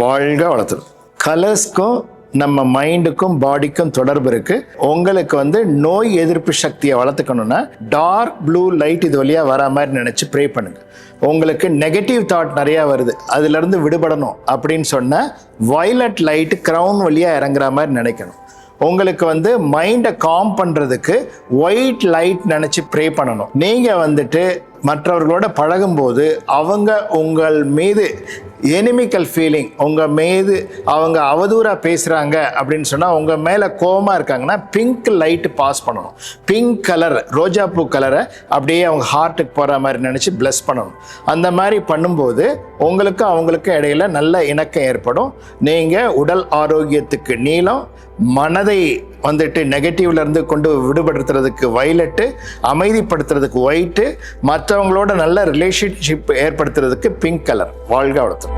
வாழ்க வளர்த்துரு கலர்ஸ்க்கும் நம்ம மைண்டுக்கும் பாடிக்கும் தொடர்பு இருக்கு. உங்களுக்கு வந்து நோய் எதிர்ப்பு சக்தியை வளர்த்துக்கணும்னா டார்க் ப்ளூ லைட் இது வழியாக வர மாதிரி நினச்சி ப்ரே பண்ணுங்க. உங்களுக்கு நெகட்டிவ் தாட் நிறையா வருது. அதுலேருந்து விடுபடணும் அப்படின்னு சொன்னால் வயலட் லைட் க்ரௌன் வழியாக இறங்குற மாதிரி நினைக்கணும். உங்களுக்கு வந்து மைண்டை காம் பண்ணுறதுக்கு ஒயிட் லைட் நினச்சி ப்ரே பண்ணணும். நீங்கள் வந்துட்டு மற்றவர்களோட பழகும்போது அவங்க உங்கள் மீது எனிமிக்கல் ஃபீலிங் உங்கள் மீது அவங்க அவதூறாக பேசுகிறாங்க அப்படின்னு சொன்னால் உங்கள் மேலே கோவமா இருக்காங்கன்னா பிங்க் லைட்டு பாஸ் பண்ணணும். பிங்க் கலர் ரோஜாப்பூ கலரை அப்படியே அவங்க ஹார்ட்டுக்கு போகிற மாதிரி நினச்சி ப்ளஸ் பண்ணணும். அந்த மாதிரி பண்ணும்போது உங்களுக்கு அவங்களுக்கு இடையில நல்ல இணக்கம் ஏற்படும். நீங்கள் உடல் ஆரோக்கியத்துக்கு நீளம் மனதை வந்துட்டு நெகட்டிவ்ல இருந்து கொண்டு விடுபடுத்துறதுக்கு வயலட்டு அமைதிப்படுத்துறதுக்கு ஒயிட்டு மற்றவங்களோட நல்ல ரிலேஷன்ஷிப் ஏற்படுத்துறதுக்கு பிங்க் கலர் வாழ்க வளர்த்துறோம்